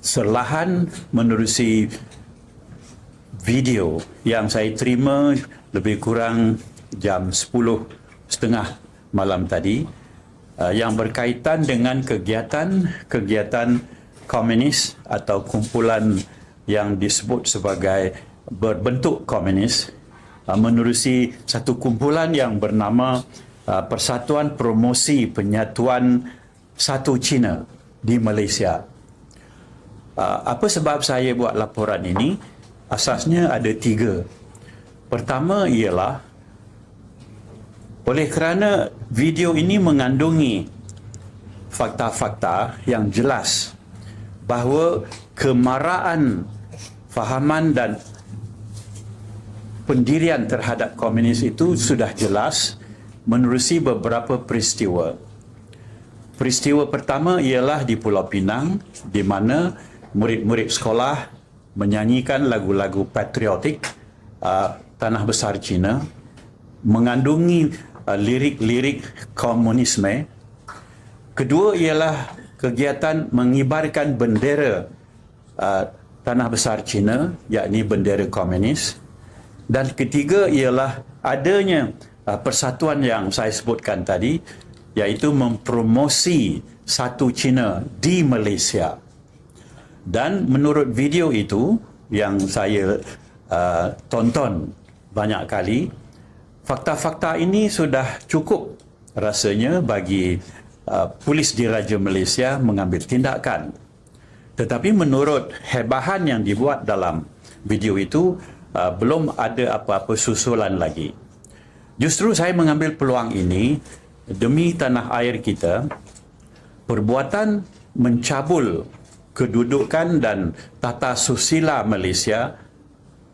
serlahan menerusi video yang saya terima lebih kurang jam 10 setengah malam tadi uh, yang berkaitan dengan kegiatan-kegiatan komunis atau kumpulan yang disebut sebagai berbentuk komunis uh, menerusi satu kumpulan yang bernama uh, Persatuan Promosi Penyatuan Satu Cina di Malaysia. Uh, apa sebab saya buat laporan ini? Asasnya ada tiga. Pertama ialah oleh kerana video ini mengandungi fakta-fakta yang jelas bahawa kemarahan fahaman dan pendirian terhadap komunis itu sudah jelas menerusi beberapa peristiwa. Peristiwa pertama ialah di Pulau Pinang di mana murid-murid sekolah menyanyikan lagu-lagu patriotik uh, tanah besar Cina mengandungi uh, lirik-lirik komunisme. Kedua ialah kegiatan mengibarkan bendera uh, tanah besar Cina yakni bendera komunis. Dan ketiga ialah adanya uh, persatuan yang saya sebutkan tadi iaitu mempromosi satu Cina di Malaysia. Dan menurut video itu yang saya uh, tonton banyak kali, fakta-fakta ini sudah cukup rasanya bagi uh, polis diraja Malaysia mengambil tindakan. Tetapi menurut hebahan yang dibuat dalam video itu, uh, belum ada apa-apa susulan lagi. Justru saya mengambil peluang ini demi tanah air kita perbuatan mencabul kedudukan dan tata susila Malaysia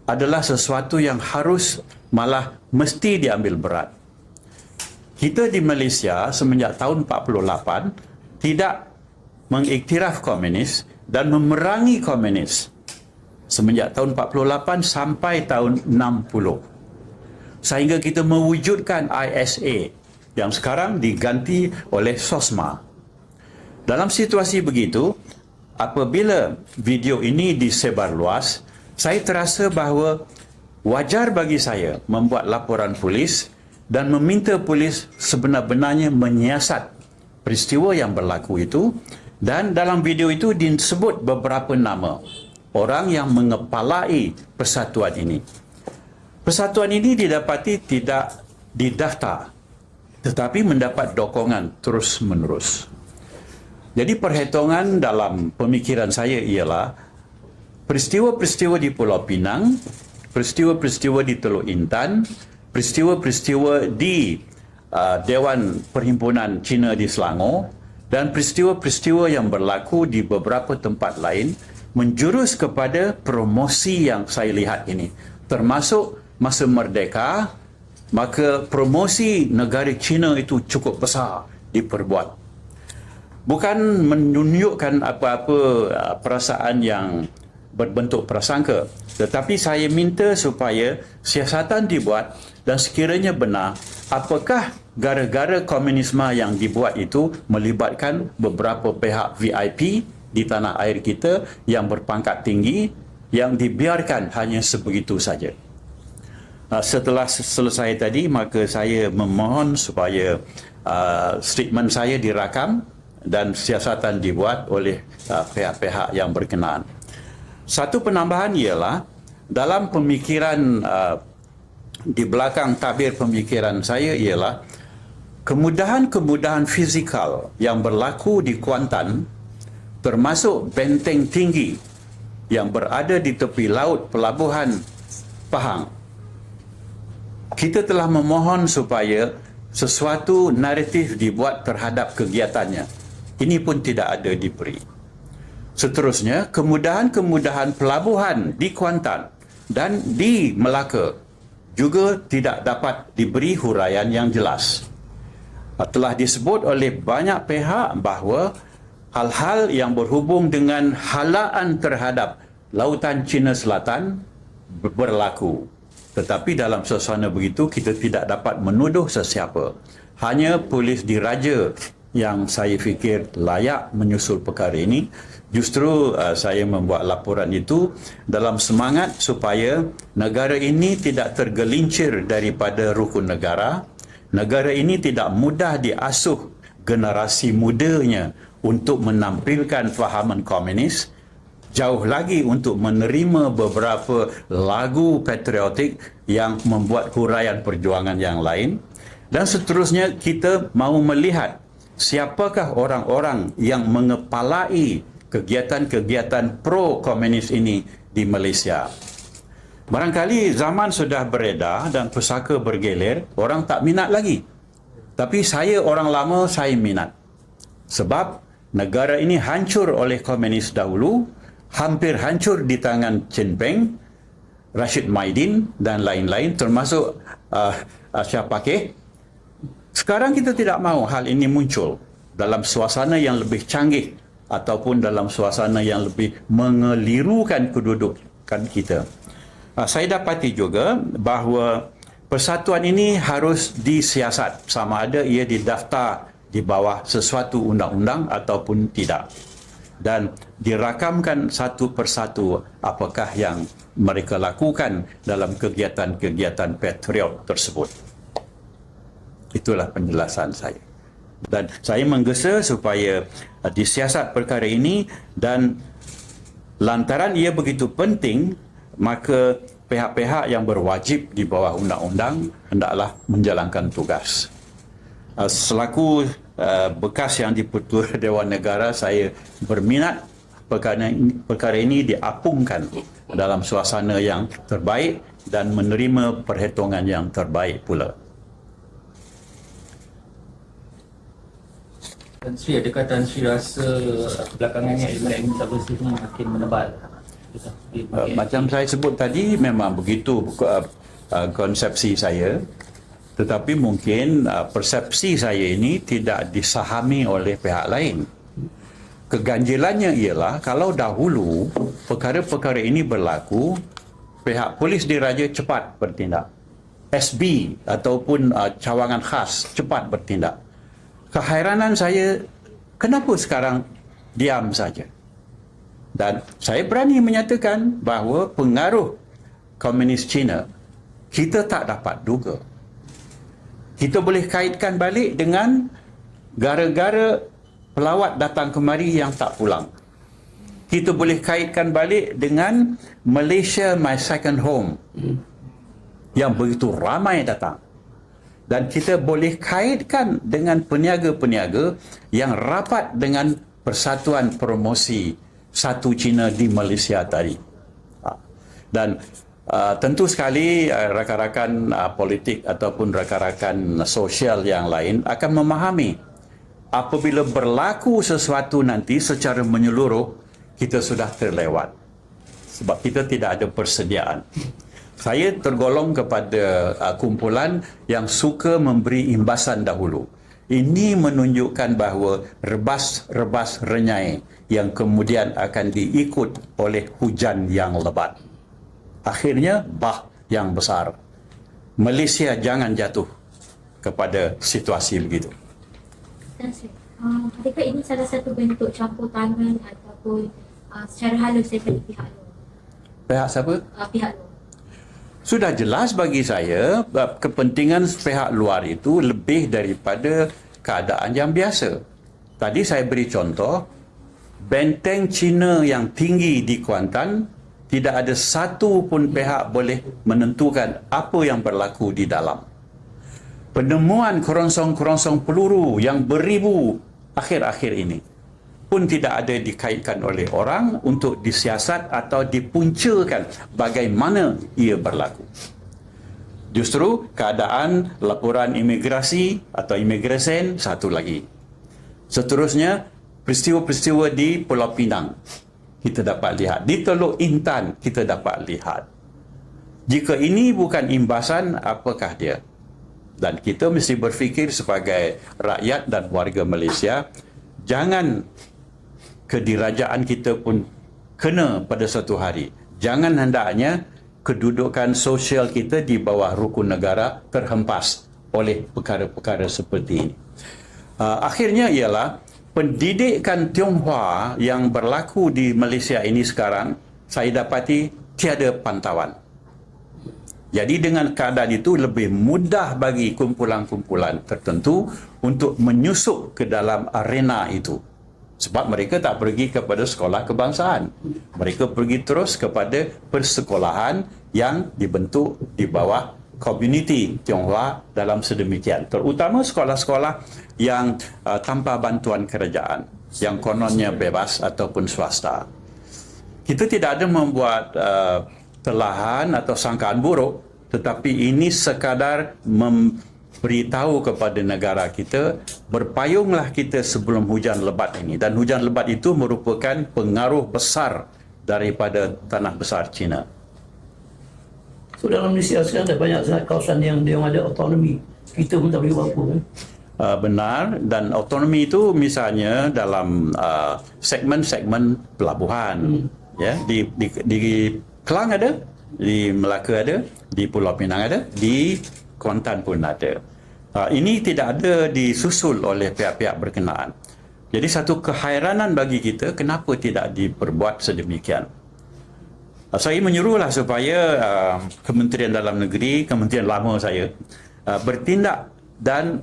adalah sesuatu yang harus malah mesti diambil berat. Kita di Malaysia semenjak tahun 48 tidak mengiktiraf komunis dan memerangi komunis semenjak tahun 48 sampai tahun 60 sehingga kita mewujudkan ISA yang sekarang diganti oleh SOSMA. Dalam situasi begitu, apabila video ini disebar luas, saya terasa bahawa wajar bagi saya membuat laporan polis dan meminta polis sebenar-benarnya menyiasat peristiwa yang berlaku itu dan dalam video itu disebut beberapa nama orang yang mengepalai persatuan ini. Persatuan ini didapati tidak didaftar tetapi mendapat dokongan terus-menerus. Jadi perhitungan dalam pemikiran saya ialah peristiwa-peristiwa di Pulau Pinang, peristiwa-peristiwa di Teluk Intan, peristiwa-peristiwa di uh, Dewan Perhimpunan Cina di Selangor dan peristiwa-peristiwa yang berlaku di beberapa tempat lain menjurus kepada promosi yang saya lihat ini termasuk masa merdeka maka promosi negara China itu cukup besar diperbuat. Bukan menunjukkan apa-apa uh, perasaan yang berbentuk prasangka, tetapi saya minta supaya siasatan dibuat dan sekiranya benar, apakah gara-gara komunisme yang dibuat itu melibatkan beberapa pihak VIP di tanah air kita yang berpangkat tinggi yang dibiarkan hanya sebegitu saja. Uh, setelah selesai tadi maka saya memohon supaya uh, statement saya dirakam dan siasatan dibuat oleh uh, pihak-pihak yang berkenaan. Satu penambahan ialah dalam pemikiran uh, di belakang tabir pemikiran saya ialah kemudahan-kemudahan fizikal yang berlaku di Kuantan termasuk benteng tinggi yang berada di tepi laut pelabuhan Pahang kita telah memohon supaya sesuatu naratif dibuat terhadap kegiatannya. Ini pun tidak ada diberi. Seterusnya, kemudahan-kemudahan pelabuhan di Kuantan dan di Melaka juga tidak dapat diberi huraian yang jelas. Telah disebut oleh banyak pihak bahawa hal-hal yang berhubung dengan halaan terhadap Lautan Cina Selatan berlaku. Tetapi dalam suasana begitu kita tidak dapat menuduh sesiapa. Hanya polis diraja yang saya fikir layak menyusul perkara ini Justru uh, saya membuat laporan itu dalam semangat supaya negara ini tidak tergelincir daripada rukun negara. Negara ini tidak mudah diasuh generasi mudanya untuk menampilkan fahaman komunis. Jauh lagi untuk menerima beberapa lagu patriotik yang membuat huraian perjuangan yang lain. Dan seterusnya kita mahu melihat siapakah orang-orang yang mengepalai kegiatan-kegiatan pro-komunis ini di Malaysia. Barangkali zaman sudah beredar dan pusaka bergelir, orang tak minat lagi. Tapi saya orang lama, saya minat. Sebab negara ini hancur oleh komunis dahulu, hampir hancur di tangan Chen Peng, Rashid Maidin dan lain-lain termasuk uh, Asia Pakih. Sekarang kita tidak mahu hal ini muncul dalam suasana yang lebih canggih ataupun dalam suasana yang lebih mengelirukan kedudukan kita. Ah, saya dapati juga bahawa persatuan ini harus disiasat sama ada ia didaftar di bawah sesuatu undang-undang ataupun tidak. Dan dirakamkan satu persatu apakah yang mereka lakukan dalam kegiatan-kegiatan patriot tersebut. Itulah penjelasan saya dan saya menggesa supaya uh, disiasat perkara ini dan lantaran ia begitu penting maka pihak-pihak yang berwajib di bawah undang-undang hendaklah menjalankan tugas. Uh, selaku uh, bekas yang diputus Dewan Negara saya berminat perkara perkara ini diapungkan dalam suasana yang terbaik dan menerima perhitungan yang terbaik pula. Tan Sri, adakah Tan Sri rasa belakangannya elemen metaverse ini makin menebal? Uh, macam saya sebut tadi memang begitu uh, uh, konsepsi saya. Tetapi mungkin uh, persepsi saya ini tidak disahami oleh pihak lain. Keganjilannya ialah kalau dahulu perkara-perkara ini berlaku pihak polis diraja cepat bertindak. SB ataupun uh, cawangan khas cepat bertindak kehairanan saya kenapa sekarang diam saja? Dan saya berani menyatakan bahawa pengaruh komunis China kita tak dapat duga. Kita boleh kaitkan balik dengan gara-gara pelawat datang kemari yang tak pulang. Kita boleh kaitkan balik dengan Malaysia my second home yang begitu ramai datang dan kita boleh kaitkan dengan peniaga-peniaga yang rapat dengan persatuan promosi satu Cina di Malaysia tadi. Ha. Dan uh, tentu sekali uh, rakan-rakan uh, politik ataupun rakan-rakan sosial yang lain akan memahami apabila berlaku sesuatu nanti secara menyeluruh kita sudah terlewat sebab kita tidak ada persediaan saya tergolong kepada uh, kumpulan yang suka memberi imbasan dahulu. Ini menunjukkan bahawa rebas-rebas renyai yang kemudian akan diikut oleh hujan yang lebat. Akhirnya bah yang besar. Malaysia jangan jatuh kepada situasi begitu. Uh, adakah ini salah satu bentuk campur tangan ataupun uh, secara halus daripada pihak luar? Pihak siapa? Uh, pihak luar sudah jelas bagi saya kepentingan pihak luar itu lebih daripada keadaan yang biasa. Tadi saya beri contoh, benteng Cina yang tinggi di Kuantan, tidak ada satu pun pihak boleh menentukan apa yang berlaku di dalam. Penemuan kerongsong-kerongsong peluru yang beribu akhir-akhir ini pun tidak ada dikaitkan oleh orang untuk disiasat atau dipuncakan bagaimana ia berlaku. Justru keadaan laporan imigrasi atau imigresen satu lagi. Seterusnya peristiwa-peristiwa di Pulau Pinang kita dapat lihat. Di Teluk Intan kita dapat lihat. Jika ini bukan imbasan, apakah dia? Dan kita mesti berfikir sebagai rakyat dan warga Malaysia, jangan kedirajaan kita pun kena pada satu hari. Jangan hendaknya kedudukan sosial kita di bawah rukun negara terhempas oleh perkara-perkara seperti ini. Uh, akhirnya ialah pendidikan Tionghoa yang berlaku di Malaysia ini sekarang saya dapati tiada pantauan. Jadi dengan keadaan itu lebih mudah bagi kumpulan-kumpulan tertentu untuk menyusup ke dalam arena itu. Sebab mereka tak pergi kepada sekolah kebangsaan. Mereka pergi terus kepada persekolahan yang dibentuk di bawah komuniti Tionghoa dalam sedemikian. Terutama sekolah-sekolah yang uh, tanpa bantuan kerajaan, yang kononnya bebas ataupun swasta. Kita tidak ada membuat uh, telahan atau sangkaan buruk, tetapi ini sekadar memberitahu kepada negara kita, berpayunglah kita sebelum hujan lebat ini. Dan hujan lebat itu merupakan pengaruh besar daripada tanah besar China. So dalam Malaysia sekarang ada banyak sangat kawasan yang dia ada autonomi. Kita pun tak boleh buat apa kan. Uh, benar dan autonomi itu misalnya dalam uh, segmen-segmen pelabuhan ya di, di di Kelang ada di Melaka ada di Pulau Pinang ada di Kuantan pun ada uh, ini tidak ada disusul oleh pihak-pihak berkenaan jadi satu kehairanan bagi kita kenapa tidak diperbuat sedemikian Uh, saya menyuruhlah supaya uh, Kementerian Dalam Negeri, Kementerian Lama saya uh, bertindak dan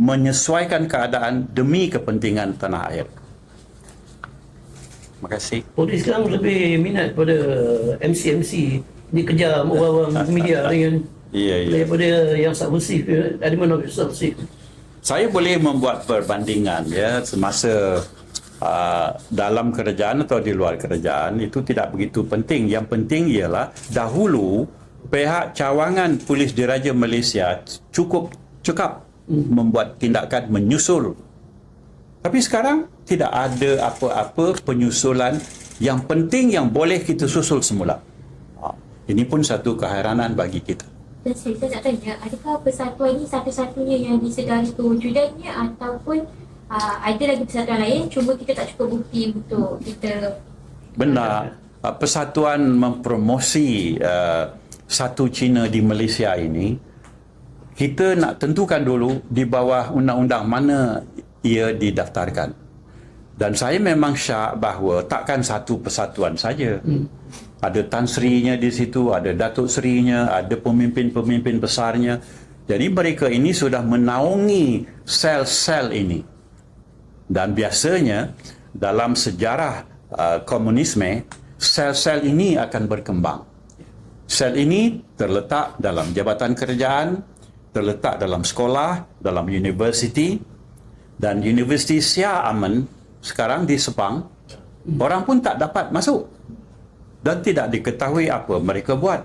menyesuaikan keadaan demi kepentingan tanah air. Terima kasih. Polis sekarang lebih minat pada MCMC dia kejar orang-orang media dengan Ya, ya. daripada yang subversif ya. ada mana yang subversif Saya boleh membuat perbandingan ya semasa uh, dalam kerajaan atau di luar kerajaan itu tidak begitu penting. Yang penting ialah dahulu pihak cawangan Polis Diraja Malaysia cukup cekap membuat tindakan menyusul. Tapi sekarang tidak ada apa-apa penyusulan yang penting yang boleh kita susul semula. Ha, Ini pun satu keheranan bagi kita. Dan saya, saya nak tanya, adakah persatuan ini satu-satunya yang disedari kewujudannya ataupun uh, ada lagi persatuan lain cuma kita tak cukup bukti untuk kita Benar. Uh, Persatuan mempromosi uh, satu Cina di Malaysia ini, kita nak tentukan dulu di bawah undang-undang mana ia didaftarkan. Dan saya memang syak bahawa takkan satu persatuan saja. Hmm. Ada Tan Serinya di situ, ada Datuk Serinya, ada pemimpin-pemimpin besarnya. Jadi mereka ini sudah menaungi sel-sel ini. Dan biasanya dalam sejarah uh, komunisme, sel-sel ini akan berkembang. Sel ini terletak dalam jabatan kerajaan, terletak dalam sekolah, dalam universiti dan Universiti Shah Aman sekarang di Sepang, orang pun tak dapat masuk dan tidak diketahui apa mereka buat.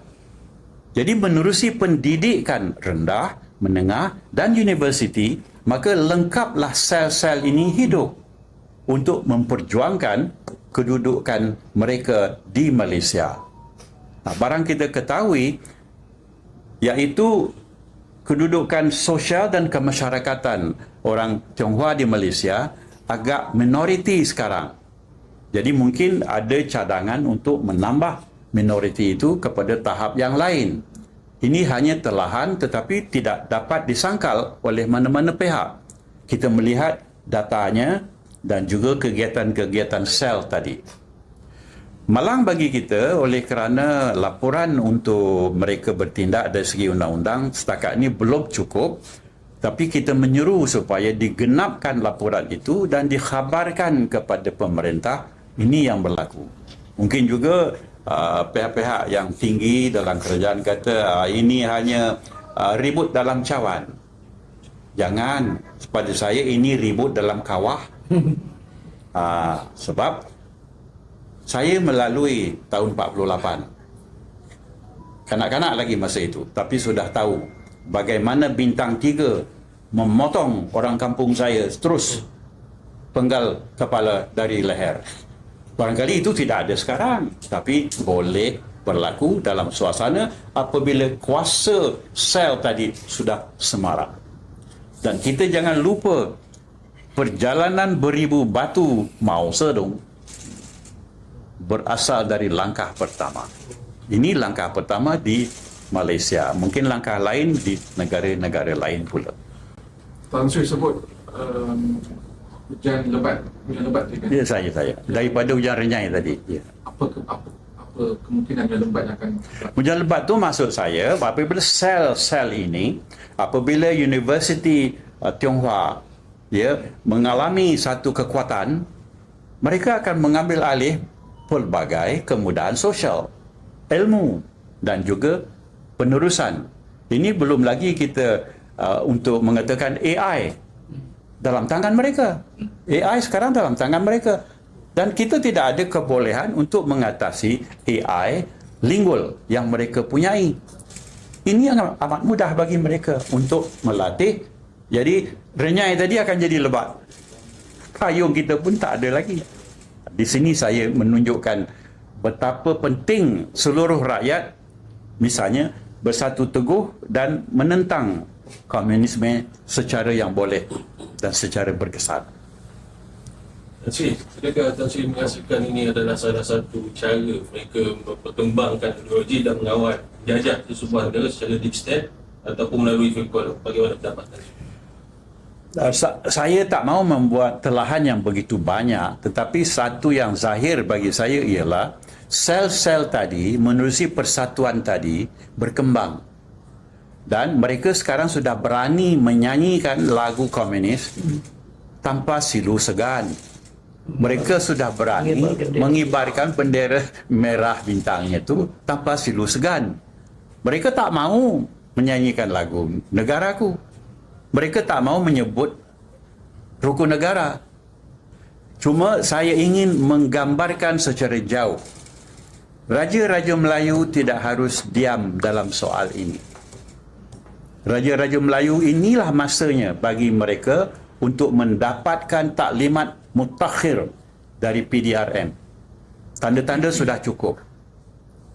Jadi menerusi pendidikan rendah, menengah dan universiti, maka lengkaplah sel-sel ini hidup untuk memperjuangkan kedudukan mereka di Malaysia. Nah, barang kita ketahui iaitu kedudukan sosial dan kemasyarakatan orang Tionghoa di Malaysia agak minoriti sekarang. Jadi mungkin ada cadangan untuk menambah minoriti itu kepada tahap yang lain. Ini hanya telahan tetapi tidak dapat disangkal oleh mana-mana pihak. Kita melihat datanya dan juga kegiatan-kegiatan sel tadi. Malang bagi kita oleh kerana laporan untuk mereka bertindak dari segi undang-undang setakat ini belum cukup tapi kita menyeru supaya digenapkan laporan itu dan dikhabarkan kepada pemerintah ini yang berlaku. Mungkin juga uh, pihak-pihak yang tinggi dalam kerajaan kata uh, ini hanya uh, ribut dalam cawan. Jangan pada saya ini ribut dalam kawah. uh, sebab saya melalui tahun 48. Kanak-kanak lagi masa itu, tapi sudah tahu bagaimana bintang tiga memotong orang kampung saya terus penggal kepala dari leher. Barangkali itu tidak ada sekarang, tapi boleh berlaku dalam suasana apabila kuasa sel tadi sudah semarak. Dan kita jangan lupa perjalanan beribu batu Mao Zedong berasal dari langkah pertama. Ini langkah pertama di Malaysia. Mungkin langkah lain di negara-negara lain pula. Tan Sri sebut um, hujan lebat hujan lebat tadi kan Ya saya saya. Daripada hujan renyai tadi. Ya. apa ke, apa apa kemungkinan hujan lebat yang akan Hujan lebat tu maksud saya apabila sel-sel ini apabila Universiti uh, Tionghoa ya mengalami satu kekuatan mereka akan mengambil alih pelbagai kemudahan sosial, ilmu dan juga penerusan. Ini belum lagi kita uh, untuk mengatakan AI dalam tangan mereka. AI sekarang dalam tangan mereka. Dan kita tidak ada kebolehan untuk mengatasi AI lingual yang mereka punyai. Ini amat mudah bagi mereka untuk melatih. Jadi renyai tadi akan jadi lebat. Payung kita pun tak ada lagi. Di sini saya menunjukkan betapa penting seluruh rakyat misalnya bersatu teguh dan menentang komunisme secara yang boleh dan secara berkesan. Tan Sri, adakah Tan Sri merasakan ini adalah salah satu cara mereka memperkembangkan teknologi dan mengawal jajah sesebuah negara secara deep state ataupun melalui virtual? Bagaimana pendapat Tan Sri? Sa- saya tak mau membuat telahan yang begitu banyak tetapi satu yang zahir bagi saya ialah sel-sel tadi menerusi persatuan tadi berkembang dan mereka sekarang sudah berani menyanyikan lagu komunis tanpa silu segan mereka sudah berani Mengibarkan bendera. merah bintangnya itu tanpa silu segan mereka tak mau menyanyikan lagu negaraku mereka tak mau menyebut rukun negara. Cuma saya ingin menggambarkan secara jauh. Raja-raja Melayu tidak harus diam dalam soal ini. Raja-raja Melayu inilah masanya bagi mereka untuk mendapatkan taklimat mutakhir dari PDRM. Tanda-tanda sudah cukup.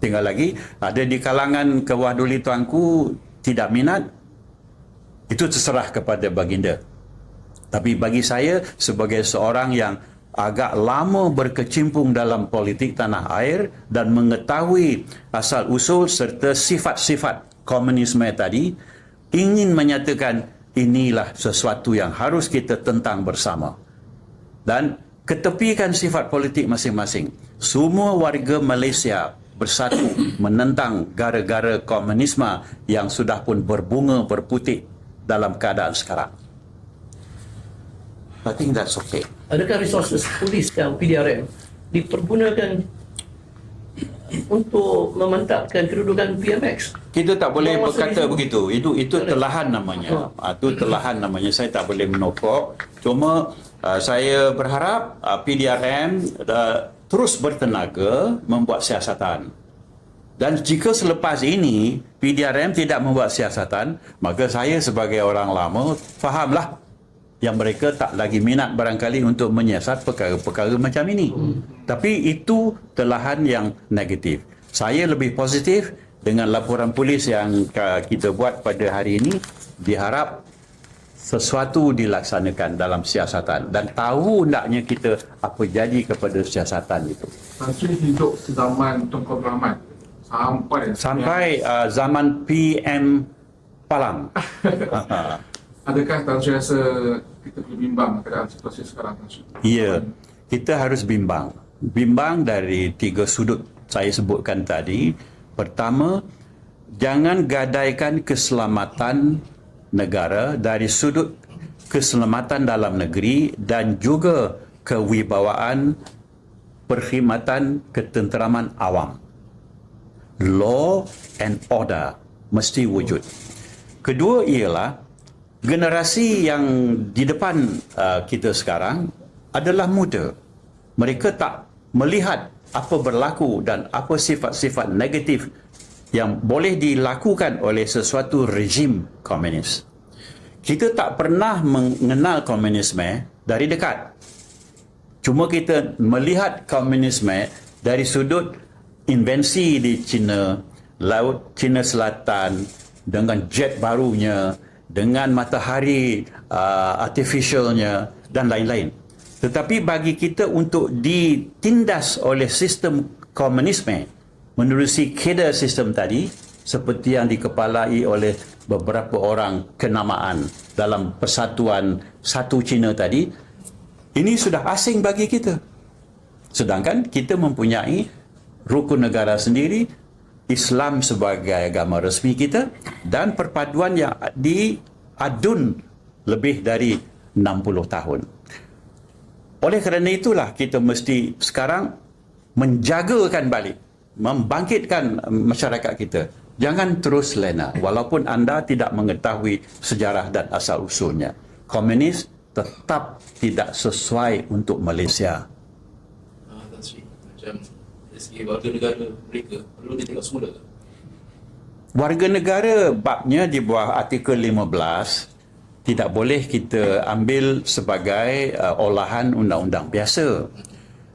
Tinggal lagi ada di kalangan kewaduli tuanku tidak minat itu terserah kepada baginda. Tapi bagi saya sebagai seorang yang agak lama berkecimpung dalam politik tanah air dan mengetahui asal usul serta sifat-sifat komunisme tadi ingin menyatakan inilah sesuatu yang harus kita tentang bersama. Dan ketepikan sifat politik masing-masing. Semua warga Malaysia bersatu menentang gara-gara komunisme yang sudah pun berbunga berputik dalam keadaan sekarang. I think that's okay. Adakah resources polis dan PDRM dipergunakan untuk memantapkan kedudukan PMX? Kita tak boleh Bawa berkata begitu. Itu itu telahan namanya. Ah, Itu telahan namanya. Saya tak boleh menokok. Cuma ah, saya berharap ah, PDRM ah, terus bertenaga membuat siasatan. Dan jika selepas ini PDRM tidak membuat siasatan, maka saya sebagai orang lama fahamlah yang mereka tak lagi minat barangkali untuk menyiasat perkara-perkara macam ini. Tapi itu telahan yang negatif. Saya lebih positif dengan laporan polis yang kita buat pada hari ini diharap sesuatu dilaksanakan dalam siasatan dan tahu hendaknya kita apa jadi kepada siasatan itu. Sri hidup zaman Tunku Rahman sampai Sampai uh, zaman PM Palang. adakah Tan Sri rasa kita perlu bimbang keadaan situasi sekarang? Ya, kita harus bimbang. Bimbang dari tiga sudut saya sebutkan tadi. Pertama, jangan gadaikan keselamatan negara dari sudut keselamatan dalam negeri dan juga kewibawaan perkhidmatan ketenteraman awam. Law and order mesti wujud. Kedua ialah generasi yang di depan uh, kita sekarang adalah muda. Mereka tak melihat apa berlaku dan apa sifat-sifat negatif yang boleh dilakukan oleh sesuatu rejim komunis. Kita tak pernah mengenal komunisme dari dekat. Cuma kita melihat komunisme dari sudut invensi di China, Laut China Selatan dengan jet barunya, dengan matahari uh, artificialnya dan lain-lain. Tetapi bagi kita untuk ditindas oleh sistem komunisme menerusi keda sistem tadi seperti yang dikepalai oleh beberapa orang kenamaan dalam persatuan satu Cina tadi Ini sudah asing bagi kita. Sedangkan kita mempunyai rukun negara sendiri, Islam sebagai agama resmi kita dan perpaduan yang diadun lebih dari 60 tahun. Oleh kerana itulah kita mesti sekarang menjagakan balik, membangkitkan masyarakat kita. Jangan terus lena walaupun anda tidak mengetahui sejarah dan asal usulnya. Komunis tetap tidak sesuai untuk Malaysia. Ah, Tan Sri, macam dari segi warga negara mereka perlu ditengok semula ke? Warga negara babnya di bawah artikel 15 tidak boleh kita ambil sebagai uh, olahan undang-undang biasa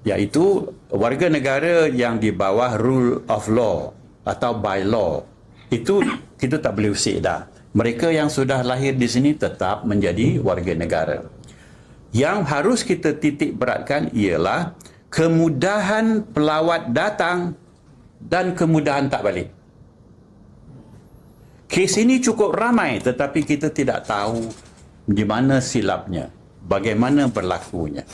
iaitu warga negara yang di bawah rule of law atau by law. Itu kita tak boleh usik dah. Mereka yang sudah lahir di sini tetap menjadi warga negara. Yang harus kita titik beratkan ialah kemudahan pelawat datang dan kemudahan tak balik Kes ini cukup ramai tetapi kita tidak tahu di mana silapnya, bagaimana berlakunya.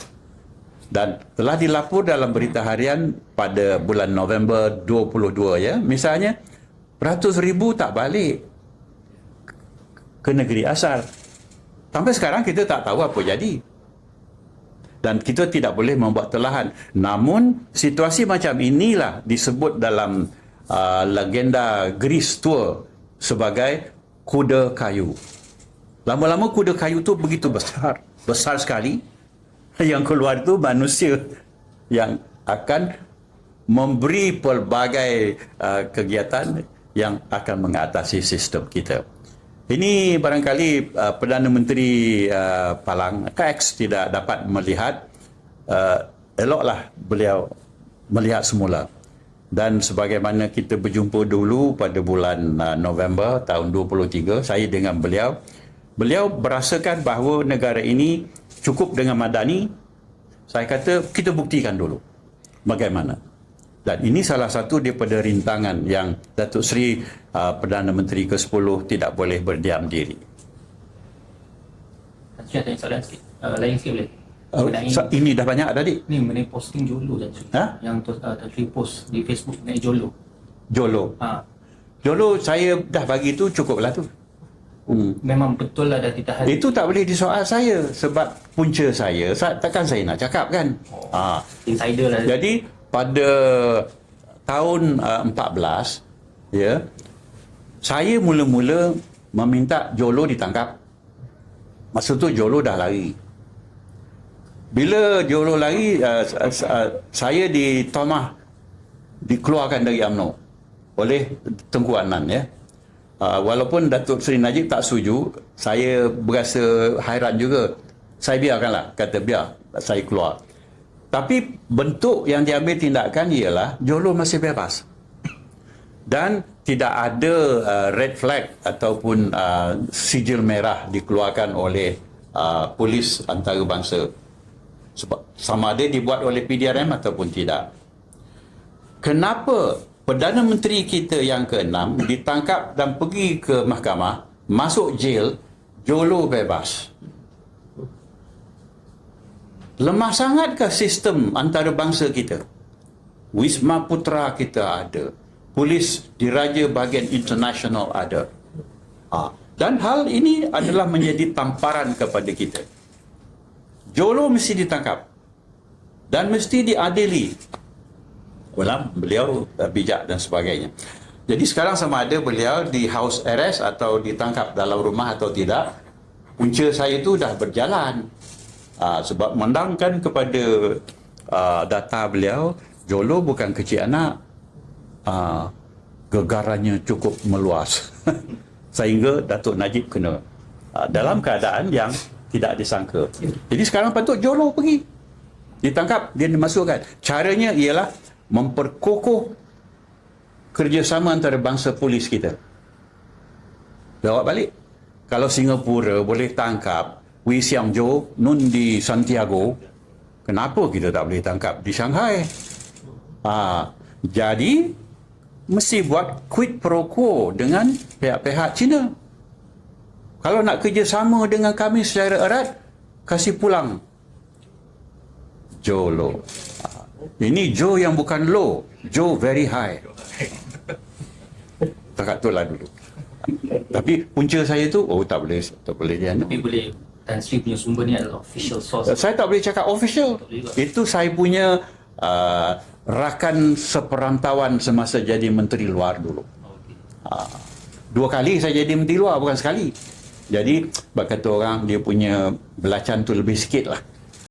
Dan telah dilapor dalam berita harian pada bulan November 22 ya, misalnya ratus ribu tak balik ke negeri asal. Sampai sekarang kita tak tahu apa jadi. Dan kita tidak boleh membuat telahan. Namun situasi macam inilah disebut dalam uh, legenda Greece tua sebagai kuda kayu. Lama-lama kuda kayu tu begitu besar, besar sekali. Yang keluar tu manusia yang akan memberi pelbagai uh, kegiatan yang akan mengatasi sistem kita. Ini barangkali uh, Perdana Menteri uh, Palang KX tidak dapat melihat uh, eloklah beliau melihat semula dan sebagaimana kita berjumpa dulu pada bulan uh, November tahun 23 saya dengan beliau beliau berasakan bahawa negara ini cukup dengan madani saya kata kita buktikan dulu bagaimana dan ini salah satu daripada rintangan yang Datuk Seri uh, Perdana Menteri ke-10 tidak boleh berdiam diri Sri, tanya soalan sikit. Uh, lain sikit boleh? Uh, sa- ini dah banyak tadi ni mengenai posting Jolo Tan Sri. Ha? Yang tu, uh, post di Facebook mengenai Jolo. Jolo Ha. Jolo saya dah bagi tu cukuplah tu hmm. Memang betul lah dah ditahan. Itu tak boleh disoal saya sebab punca saya sa- takkan saya nak cakap kan. Ha. Insider lah. Jadi pada tahun uh, 14 ya saya mula-mula meminta Jolo ditangkap. Masa tu Jolo dah lari. Bila Jolo lari uh, uh, saya ditomah dikeluarkan dari UMNO oleh Tengku Adnan ya. Uh, walaupun Datuk Seri Najib tak setuju, saya berasa hairan juga. Saya biarkanlah, kata biar saya keluar. Tapi bentuk yang diambil tindakan ialah Jolo masih bebas. Dan tidak ada uh, red flag ataupun uh, sijil merah dikeluarkan oleh uh, polis antarabangsa. Sebab sama ada dibuat oleh PDRM ataupun tidak. Kenapa Perdana Menteri kita yang ke-6 ditangkap dan pergi ke mahkamah, masuk jail, Jolo bebas? Lemah sangatkah sistem antarabangsa kita? Wisma Putra kita ada. Polis diraja bahagian international ada. Ha. Dan hal ini adalah menjadi tamparan kepada kita. Jolo mesti ditangkap. Dan mesti diadili. Walau beliau uh, bijak dan sebagainya. Jadi sekarang sama ada beliau di house arrest atau ditangkap dalam rumah atau tidak, punca saya itu dah berjalan. Uh, sebab mendangkan kepada uh, data beliau, Jolo bukan kecil anak. Uh, gegarannya cukup meluas. Sehingga Datuk Najib kena uh, dalam keadaan yang tidak disangka. Jadi sekarang patut Jolo pergi. Ditangkap, dia dimasukkan. Caranya ialah memperkokoh kerjasama antara bangsa polis kita. Jawab balik. Kalau Singapura boleh tangkap Wee Siang Jo Nun di Santiago, kenapa kita tak boleh tangkap di Shanghai? Ha, jadi mesti buat quid pro quo dengan pihak-pihak Cina. Kalau nak kerjasama dengan kami secara erat, kasih pulang Joe low. Ini Joe yang bukan low. Joe very high. Takat tu lah dulu. Tapi punca saya tu, oh tak boleh, tak boleh dia. Tapi boleh Tan Sri punya sumber ni adalah official source. Saya tak boleh cakap official. Itu saya punya uh, rakan seperantauan semasa jadi menteri luar dulu. Ah, dua kali saya jadi menteri luar bukan sekali. Jadi bak kata orang dia punya belacan tu lebih sikit lah.